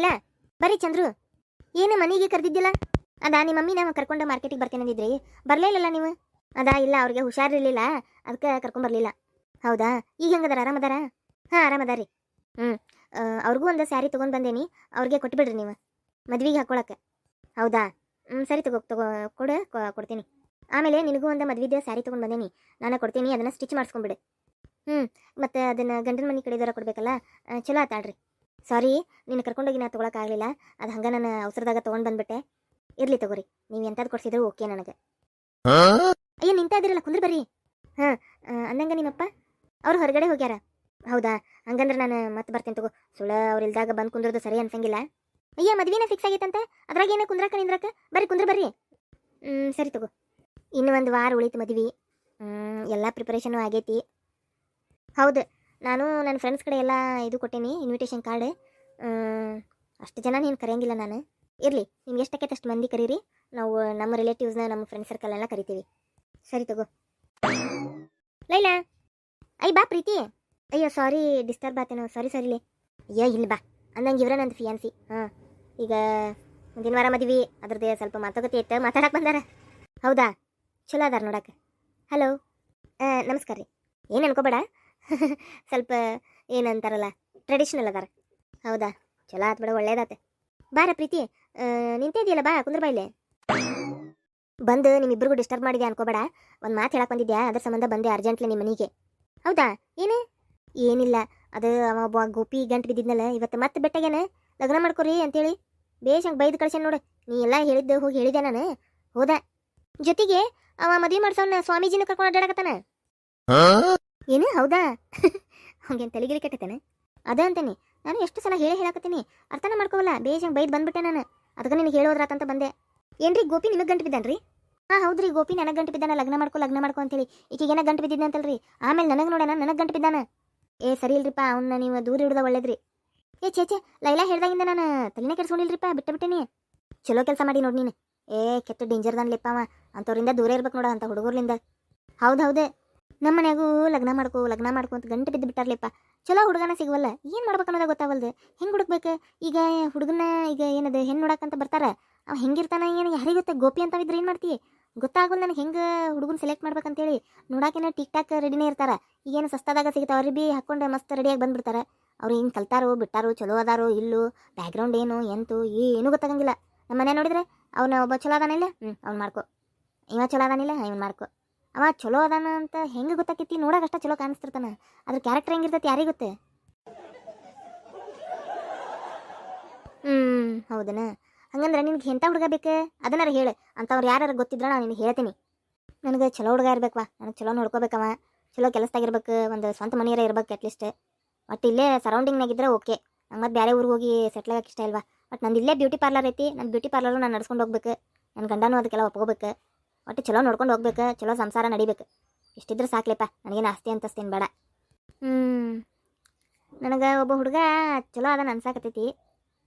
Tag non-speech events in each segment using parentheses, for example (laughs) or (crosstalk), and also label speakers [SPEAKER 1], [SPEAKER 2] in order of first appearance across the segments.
[SPEAKER 1] ಲೈಲಾ ಬರ್ರಿ ಚಂದ್ರು. ಏನು ಮನೆಗೆ ಕರೆದಿದ್ದಿಲ್ಲ? ಅದಾ, ನಿಮ್ಮ ಮಮ್ಮಿ ನಾವು ಕರ್ಕೊಂಡು ಮಾರ್ಕೆಟಿಗೆ ಬರ್ತೇನೆ ಅಂದಿದ್ರಿ. ಬರಲೇ ನೀವು? ಅದಾ, ಇಲ್ಲ, ಅವ್ರಿಗೆ ಹುಷಾರಿರಲಿಲ್ಲ ಅದಕ್ಕೆ ಕರ್ಕೊಂಬರ್ಲಿಲ್ಲ ಹೌದಾ? ಈಗ ಹೆಂಗದಾರ? ಆರಾಮದಾರ? ಹಾಂ ಆರಾಮದಾರಿ ಹ್ಞೂ ಅವ್ರಿಗೂ ಒಂದು ಸ್ಯಾರಿ ತೊಗೊಂಡು ಬಂದೇನಿ. ಅವ್ರಿಗೆ ಕೊಟ್ಬಿಡ್ರಿ ನೀವು. ಮದ್ವೆಗೆ ಹಾಕ್ಕೊಳಕ್ಕೆ ಹೌದಾ? ಹ್ಞೂ ಸರಿ ತಗೋ ತಗೋ, ಕೊಡು ಕೊಡ್ತೀನಿ. ಆಮೇಲೆ ನಿನಗೂ ಒಂದು ಮದ್ವಿದ್ದೆ ಸ್ಯಾರಿ ತೊಗೊಂಡು ಬಂದೇನಿ. ನಾನು ಕೊಡ್ತೀನಿ, ಅದನ್ನು ಸ್ಟಿಚ್ ಮಾಡಿಸ್ಕೊಂಬಿಡು ಹ್ಞೂ ಮತ್ತು ಅದನ್ನು ಗಂಡನ ಮನೆ ಕಡೆದರ ಕೊಡ್ಬೇಕಲ್ಲ? ಚಲೋ ಆತಾಳ್ರಿ ಸಾರಿ ನೀನು ಕರ್ಕೊಂಡೋಗಿ ನಾ ತೊಗೊಳಕ್ಕಾಗಲಿಲ್ಲ ಅದು ಹಂಗೆ ನಾನು ಅವಸರದಾಗ ತೊಗೊಂಡು ಬಂದ್ಬಿಟ್ಟೆ. ಇರಲಿ ತಗೋರಿ ನೀವು ಎಂಥದ್ದು ಕೊಡ್ಸಿದ್ರು ಓಕೆ ನನಗೆ. ಅಯ್ಯೋ ನಿಂತ ಇದ್ದೀರಲ್ಲ ಕುಂದ್ರ ಬರ್ರಿ. ಹಾಂ ಅಂದಂಗ ನಿಮ್ಮಪ್ಪ ಅವ್ರು ಹೊರಗಡೆ ಹೋಗ್ಯಾರ. ಹೌದಾ ಹಂಗಂದ್ರೆ ನಾನು ಮತ್ತೆ ಬರ್ತೇನೆ ತಗೋ. ಸುಳ್ಳ ಅವ್ರು ಇಲ್ದಾಗ ಬಂದು ಕುಂದ್ರದು ಸರಿ ಅನ್ಸಂಗಿಲ್ಲ. ಅಯ್ಯ ಮದ್ವಿನ ಫಿಕ್ಸ್ ಆಗೈತಂತೆ ಅದ್ರಾಗ ಏನ ಕುಂದ್ರಕ ನಿಂದ್ರಕ? ಬರ್ರಿ ಕುಂದ್ರ ಬರ್ರಿ. ಹ್ಞೂ ಸರಿ ತಗೋ. ಇನ್ನು ಒಂದು ವಾರ ಉಳಿತು ಮದ್ವೆ. ಹ್ಞೂ ಎಲ್ಲ ಪ್ರಿಪರೇಷನು ಆಗೈತಿ. ಹೌದು. ನಾನು ನನ್ನ ಫ್ರೆಂಡ್ಸ್ ಕಡೆ ಎಲ್ಲ ಇದು ಕೊಟ್ಟೇನಿ ಇನ್ವಿಟೇಷನ್ ಕಾರ್ಡ್ ಅಷ್ಟು ಜನ ನೀನು ಕರೆಯಂಗಿಲ್ಲ ನಾನು. ಇರಲಿ, ನಿಮ್ಗೆ ಎಷ್ಟಕ್ಕೆ ಅಷ್ಟು ಮಂದಿ ಕರೀರಿ. ನಾವು, ನಮ್ಮ ರಿಲೇಟಿವ್ಸ್ನ ನಮ್ಮ ಫ್ರೆಂಡ್ ಸರ್ಕಲ್ ಎಲ್ಲ ಕರಿತೀವಿ. ಸರಿ ತಗೋ. ಲೈಲಾ ಅಯ್ಯ ಬಾ ಪ್ರೀತಿ. ಅಯ್ಯೋ ಸಾರಿ ಡಿಸ್ಟರ್ಬ್ ಆತೇನೋ. ಸಾರಿ ಸಾರಿಲಿ ಅಯ್ಯೋ ಇಲ್ಲಿ ಬಾ. ಅಂದಂಗೆ ಇವ್ರ ನಂದು ಫಿಯಾನ್ಸಿ ಹಾಂ, ಈಗ ಮುಂದಿನ ವಾರ ಮದ್ವಿ, ಅದ್ರದ್ದು ಸ್ವಲ್ಪ ಮಾತುಕತೆ ಇತ್ತು ಮಾತಾಡಕ್ಕೆ ಬಂದಾರ. ಹೌದಾ? ಚಲೋ ಅದಾರ ನೋಡಕ್ಕೆ ಹಲೋ ನಮಸ್ಕಾರ ರೀ. ಏನು ಅನ್ಕೋಬೇಡ? (laughs) ಸ್ವಲ್ಪ ಏನಂತಾರಲ್ಲ ಟ್ರೆಡಿಷ್ನಲ್ ಅದಾರ. ಹೌದಾ? ಚಲೋ ಆತ್ ಬಿಡ, ಒಳ್ಳೇದಾತೆ. ಬಾರ ಪ್ರೀತಿ. ನಿಂತಿದ್ಯಲ್ಲ ಬಾ, ಕುಂದ್ರ ಬಾ ಬಂದು ನಿಮ್ಮಿಬ್ಬರಿಗೂ ಡಿಸ್ಟರ್ಬ್ ಮಾಡಿದೆ ಅನ್ಕೋಬೇಡ. ಒಂದು ಮಾತು ಹೇಳಕ್ಕೆ ಬಂದಿದ್ಯಾ? ಅದ್ರ ಸಂಬಂಧ ಬಂದೆ ಅರ್ಜೆಂಟ್ಲಿ ನಿಮ್ಮ ಮನೆಗೆ. ಹೌದಾ? ಏನು? ಏನಿಲ್ಲ. ಅದು ಅವ ಗೋಪಿ ಗಂಟು ಬಿದ್ದಿದ್ನಲ್ಲ, ಇವತ್ತು ಮತ್ತೆ ಬೆಟ್ಟಗೇನೆ? ಲಗ್ನ ಮಾಡ್ಕೊರಿ ಅಂತೇಳಿ. ಬೇಷ್ ಹಂಗೆ ಬೈದು ಕಳ್ಸ್ಯಾನ ನೋಡು. ನೀ ಎಲ್ಲ ಹೇಳಿದ್ದು ಹೋಗಿ ಹೇಳಿದೆ ನಾನು? ಹೋದ. ಜೊತೆಗೆ ಅವ ಮದುವೆ ಮಾಡ್ಸೋನ ಸ್ವಾಮೀಜಿನ ಕರ್ಕೊಂಡು ಅಡ್ಡಾಡಕತ್ತಾನ? ಏನು ಹೌದಾ? (laughs) ಹಂಗೇನು ತಲೆಗಿರಿ ಕೆಟ್ಟತೇನೆ? ಅದ ಅಂತಾನೆ. ನಾನು ಎಷ್ಟು ಸಲ ಹೇಳಿ ಹೇಳಕತ್ತೀನಿ. ಅರ್ಥನ ಮಾಡ್ಕೋವಲ್ಲ ಬೇಷ್ ಹಂಗೆ ಬೈದು ಬಂದ್ಬಿಟ್ಟೆ ನಾನು. ಅದಕ್ಕೆ ನಿನಗೆ ಹೇಳೋದ್ರಾತಂತ ಬಂದೆ. ಏನ್ರಿ ಗೋಪಿ ನಿಮಗೆ ಗಂಟು ಬಿದ್ದಾನ್ರಿ? ಹಾಂ, ಹೌದ್ರಿ, ಗೋಪಿ ನನಗೆ ಗಂಟು ಬಿದ್ದಾನ. ಲಗ್ನ ಮಾಡ್ಕೊ ಲಗ್ನ ಮಾಡ್ಕೊ ಅಂತೇಳಿ ಈಗೇನ ಗಂಟು ಬಿದ್ದಿದ್ದೆ ಅಂತಲ್ರಿ? ಆಮೇಲೆ ನನಗೆ ನೋಡೋಣ ನನಗೆ ಗಂಟು ಬಿದ್ದಾನ. ಏ, ಸರಿ ಇಲ್ರಿಪ್ಪ ಅವನ್ನ ನೀವು ದೂರ ಹಿಡ್ದ ಒಳ್ಳೇದ್ರಿ. ಏ ಚೇಚೆ ಲೈಲಾ ಹೇಳ್ದಾಗಿಂದ ನಾನು ತಲೆನೇ ಕೆಡ್ಸ್ಕೊಂಡಿಲ್ರಿಪ್ಪ, ಬಿಟ್ಟ ಬಿಟ್ಟೇನಿ. ಚಲೋ ಕೆಲಸ ಮಾಡಿ ನೋಡಿ ನೀನು. ಏ ಕೆತ್ತು ಡೇಂಜರ್ದಾನ್ಲಿಪ್ಪ ಅವ. ಅಂಥವ್ರಿಂದ ದೂರ ಇರ್ಬೇಕು ನೋಡ, ಅಂತ ಹುಡುಗರ್ಲಿಂದ. ಹೌದು, ಹೌದೇ. ನಮ್ಮ ಮನ್ಯಾಗೂ ಲಗ್ನ ಮಾಡ್ಕೊ ಲಗ್ನ ಮಾಡ್ಕೊ ಅಂತ ಗಂಟೆ ಬಿದ್ದು ಬಿಟ್ಟಾರ್ಲಿಪ್ಪ. ಚಲೋ ಹುಡುಗನ ಸಿಗವಲ್ಲ, ಏನು ಮಾಡ್ಬೇಕು ಅನ್ನೋದ ಗೊತ್ತಾವಲ್ದು ಹೆಂಗೆ ಹುಡುಕ್ಬೇಕು? ಈಗ ಹುಡುಗನ ಈಗ ಏನದು ಹೆಣ್ಣು ನೋಡಕ್ಕಂತ ಬರ್ತಾರೆ? ಅವ ಹೆಂಗಿರ್ತಾನ ಏನು? ಯಾರಿಗೆ ಗೊತ್ತ? ಗೋಪಿ ಇದ್ರೆ ಏನು ಮಾಡ್ತಿ? ಗೊತ್ತಾಗಲ್ಲ ನನಗೆ ಹೆಂಗೆ ಹುಡುಗನ ಸೆಲೆಕ್ಟ್ ಮಾಡ್ಬೇಕಂತೇಳಿ ನೋಡಾಕೇನ ಟಿಕ್ ಟಾಕ್ ರೆಡಿನೇ ಇರ್ತಾರೆ. ಈಗೇನು ಸಸ್ತಾದಾಗ ಸಿಗುತ್ತೆ ಅವ್ರಿಗೆ ಭೀ ಹಾಕೊಂಡು ಮಸ್ತ್ ರೆಡಿಯಾಗಿ ಬಂದ್ಬಿಡ್ತಾರೆ. ಅವ್ರು ಹಿಂಗೆ ಕಲ್ತಾರೋ, ಬಿಟ್ಟಾರೋ, ಚಲೋ ಅದಾರೋ, ಇಲ್ಲೋ ಬ್ಯಾಕ್ಗ್ರೌಂಡ್ ಏನು, ಎಂತು, ಏನು ಗೊತ್ತಾಗಂಗಿಲ್ಲ. ನಮ್ಮ ಮನೆ ನೋಡಿದ್ರೆ ಅವನ ಒಬ್ಬ ಚಲೋ ಅದಾನಿಲ್ಲ ಹ್ಞೂ ಅವ್ನು ಮಾಡ್ಕೊ. ಇವ ಚಲೋ ಅದಾನಿಲ್ಲ ಇವ್ನು ಮಾಡ್ಕೊ. ಅವ ಚಲೋ ಅದಾನ ಅಂತ ಹೆಂಗೆ ಗೊತ್ತಾಕೈತಿ ನೋಡಕ್ಕೆ ಅಷ್ಟ ಚಲೋ ಕಾಣಿಸ್ತಿರ್ತಾನ. ಅದ್ರ ಕ್ಯಾರೆಕ್ಟರ್ ಹೆಂಗಿರ್ತೈತಿ ಯಾರಿಗೆ ಗೊತ್ತೆ? ಹ್ಞೂ ಹೌದನ? ಹಂಗಂದ್ರೆ ನಿನ್ಗೆ ಎಂಥ ಹುಡುಗ ಬೇಕು? ಅದನ್ನಾರ ಹೇಳು. ಅಂಥವ್ರು ಯಾರು ಗೊತ್ತಿದ್ರೆ ನಾನು ನಿನಗೆ ಹೇಳ್ತೀನಿ. ನನಗೆ ಚಲೋ ಹುಡುಗ ಇರ್ಬೇಕವ ನನಗೆ ಚಲೋ ನೋಡ್ಕೋಬೇಕವ ಚಲೋ ಕೆಲಸದಾಗಿರ್ಬೇಕು ಒಂದು ಸ್ವಂತ ಮನೆಯರ ಇರ್ಬೇಕು ಅಟ್ಲೀಸ್ಟ್ ಬಟ್ ಇಲ್ಲೇ ಸರೌಂಡಿಂಗ್ನಾಗಿದ್ರೆ ಓಕೆ ನಂಗೆ ಮತ್ತೆ ಬೇರೆ ಊರಿಗೆ ಹೋಗಿ ಸೆಟ್ಲ್ ಆಗಕ್ಕೆ ಇಷ್ಟ ಇಲ್ವಾ? ಬಟ್ ನಂದು ಇಲ್ಲೇ ಬ್ಯೂಟಿ ಪಾರ್ಲರ್ ಐತಿ. ನನ್ನ ಬ್ಯೂಟಿ ಪಾರ್ಲರ್ ನಾನು ನಡ್ಸ್ಕೊಂಡು ಹೋಗ್ಬೇಕು. ನನ್ನ ಗಂಡನೂ ಅದಕ್ಕೆಲ್ಲ ಒಪ್ಕೋಬೇಕು. ಒಟ್ಟು ಚಲೋ ನೋಡ್ಕೊಂಡು ಹೋಗ್ಬೇಕು, ಚಲೋ ಸಂಸಾರ ನಡಿಬೇಕು. ಇಷ್ಟಿದ್ರೆ ಸಾಕ್ಲೆಪ್ಪ, ನನಗೇನು ಆಸ್ತಿ ಅಂತಸ್ತೇನು ಬೇಡ. ಹ್ಞೂ ನನಗೆ ಒಬ್ಬ ಹುಡುಗ ಚಲೋ ಅದನ್ನು ಅನ್ಸಾಕತ್ತೈತಿ.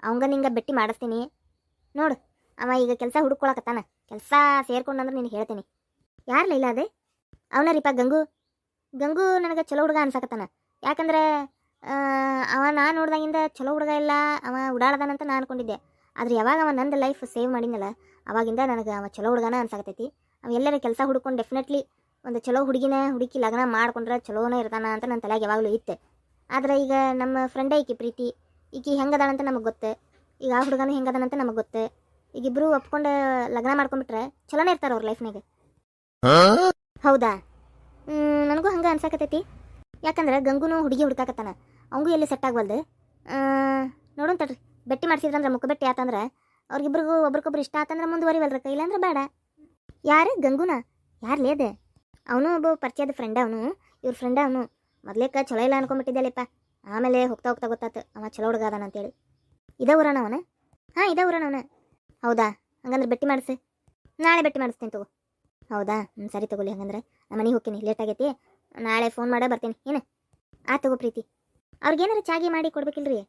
[SPEAKER 1] ಅವಂಗ ನಿಂಗೆ ಬೆಟ್ಟಿ ಮಾಡಿಸ್ತೀನಿ. ನೋಡು, ಅವ ಈಗ ಕೆಲಸ ಹುಡುಕೊಳಕತ್ತಾನ. ಕೆಲಸ ಸೇರ್ಕೊಂಡಂದ್ರೆ ನೀನು ಹೇಳ್ತೀನಿ. ಯಾರು ಇಲ್ಲ ಅದೇ? ಅವನ ರೀಪ ಗಂಗು. ಗಂಗು ನನಗೆ ಚಲೋ ಹುಡುಗ ಅನ್ಸಾಕತ್ತಾನ. ಯಾಕಂದ್ರೆ ಅವ ನಾ ನೋಡ್ದಾಗಿಂದ ಚಲೋ ಹುಡುಗ ಇಲ್ಲ, ಅವ ಉಡಾಳದಾನಂತ ನಾ ಅನ್ಕೊಂಡಿದ್ದೆ. ಆದ್ರೆ ಯಾವಾಗ ಅವ ನಂದು ಲೈಫ್ ಸೇವ್ ಮಾಡಿದ್ನಲ್ಲ, ಅವಾಗಿಂದ ನನಗೆ ಅವ ಚಲೋ ಹುಡುಗನ ಅನ್ಸಾಕತ್ತೈತಿ. ಅವ ಎಲ್ಲರ ಕೆಲಸ ಹುಡ್ಕೊಂಡು ಡೆಫಿನೆಟ್ಲಿ ಒಂದು ಚಲೋ ಹುಡುಗಿನ, ಹುಡುಕಿ ಲಗ್ನ ಮಾಡ್ಕೊಂಡ್ರೆ ಚಲೋನೇ ಇರ್ತಾನ ಅಂತ ನನ್ನ ತಲೆಗೆ ಯಾವಾಗಲೂ ಇತ್ತು. ಆದ್ರೆ ಈಗ ನಮ್ಮ ಫ್ರೆಂಡೇ ಈಕಿ ಪ್ರೀತಿ, ಈಕಿ ಹೆಂಗದಾಳಂತ ನಮಗೆ ಗೊತ್ತು. ಈಗ ಆ ಹುಡುಗನೂ ಹೆಂಗದಾನಂತ ನಮಗೆ ಗೊತ್ತು. ಈಗ ಇಬ್ರು ಒಪ್ಕೊಂಡು ಲಗ್ನ ಮಾಡ್ಕೊಂಡ್ಬಿಟ್ರೆ ಚಲೋನೇ ಇರ್ತಾರೆ ಅವ್ರ ಲೈಫ್ನಾಗ ಹೌದಾ? ನನಗೂ ಹಂಗೆ ಅನ್ಸಾಕತ್ತೈತಿ. ಯಾಕಂದ್ರೆ ಗಂಗೂನು ಹುಡುಗಿ ಹುಡ್ಕಾಕತ್ತಾನ. ಅವಂಗೂ ಎಲ್ಲಿ ಸೆಟ್ ಆಗ್ವಲ್ದು? ನೋಡೋಣ ತಡ್ರಿ. ಬೆಟ್ಟಿ ಮಾಡ್ಸಿದ್ರಂದ್ರೆ ಮುಖ ಬೆಟ್ಟಿ ಆತಂದ್ರೆ ಅವ್ರಿಗಿಬ್ರಿಗೂ ಒಬ್ರಿಗೊಬ್ರು ಇಷ್ಟ ಆತಂದ್ರೆ ಮುಂದುವರಿವಲ್ರಕ್ಕ ಇಲ್ಲಾಂದ್ರೆ ಬೇಡ. ಯಾರು? ಗಂಗುನ? ಯಾರು ಲೇದೆ ಅವನು ಒಬ್ಬ ಪರಿಚಯದ ಫ್ರೆಂಡ್ ಅವನು. ಇವ್ರ ಫ್ರೆಂಡ್ ಅವನು. ಮೊದ್ಲೇಕ ಚಲೋ ಇಲ್ಲ ಅನ್ಕೊಂಬಿಟ್ಟಿದ್ದೆಲ್ಲಪ್ಪ ಆಮೇಲೆ ಹೋಗ್ತಾ ಹೋಗ್ತಾ ಗೊತ್ತಾತು, ಅವ ಚಲೋ ಹುಡುಗ ಅದಾನ ಅಂತೇಳಿ. ಇದೇ ಊರಣ ಅವನ? ಹಾಂ, ಇದೇ ಊರಣ ಅವನ. ಹೌದಾ? ಹಂಗಂದ್ರೆ ಬೆಟ್ಟಿ ಮಾಡಿಸಿ. ನಾಳೆ ಬೆಟ್ಟಿ ಮಾಡಿಸ್ತೀನಿ ತಗೋ. ಹೌದಾ? ಹ್ಞೂ ಸರಿ ತಗೊಳ್ಳಿ, ಹಂಗಂದ್ರೆ. ನಮ್ಮ ಮನೆಗೆ ಹೋಗ್ತೀನಿ ಲೇಟ್ ಆಗೈತಿ. ನಾಳೆ ಫೋನ್ ಮಾಡೇ, ಬರ್ತೀನಿ. ಏನು? ಆ, ತಗೋ ಪ್ರೀತಿ. ಅವ್ರಿಗೇನಾರು ಚಾಗಿ ಮಾಡಿ ಕೊಡ್ಬೇಕಿಲ್ರಿ?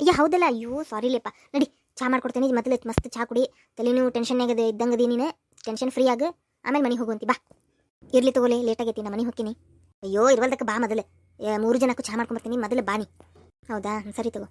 [SPEAKER 1] ಅಯ್ಯ, ಹೌದಲ್ಲ? ಅಯ್ಯೋ ಸಾರಿ ಲೇಪ. ನಡಿ, ಚಾ ಮಾಡ್ಕೊಡ್ತೀನಿ. ಮೊದಲು ಮಸ್ತ್ ಚಾ ಕುಡಿ. ತಲೆನೂ ಟೆನ್ಷನ್ನಾಗದೆ ಇದ್ದಂಗದಿ ನೀನು. ಟೆನ್ಷನ್ ಫ್ರೀ ಆಗ ಆಮೇಲೆ ಮನೆಗೆ ಹೋಗುವಂತಿ, ಬಾ. ಇರ್ಲಿ ತಗೋಲಿ ಲೇಟ್ ಆಗೈತಿ, ನಾ ಮನೆಗೆ ಹೋಗ್ತೀನಿ. ಅಯ್ಯೋ, ಇರ್ವಲ್ದಕ್ಕೆ ಬಾ ಮೊದಲೇ. ಮೂರು ಜನಕ್ಕೂ ಚಹಾ ಮಾಡ್ಕೊಂಬರ್ತೀನಿ ಮೊದಲು ಬಾನಿ ಹೌದಾ? ಸರಿ ತಗೋ.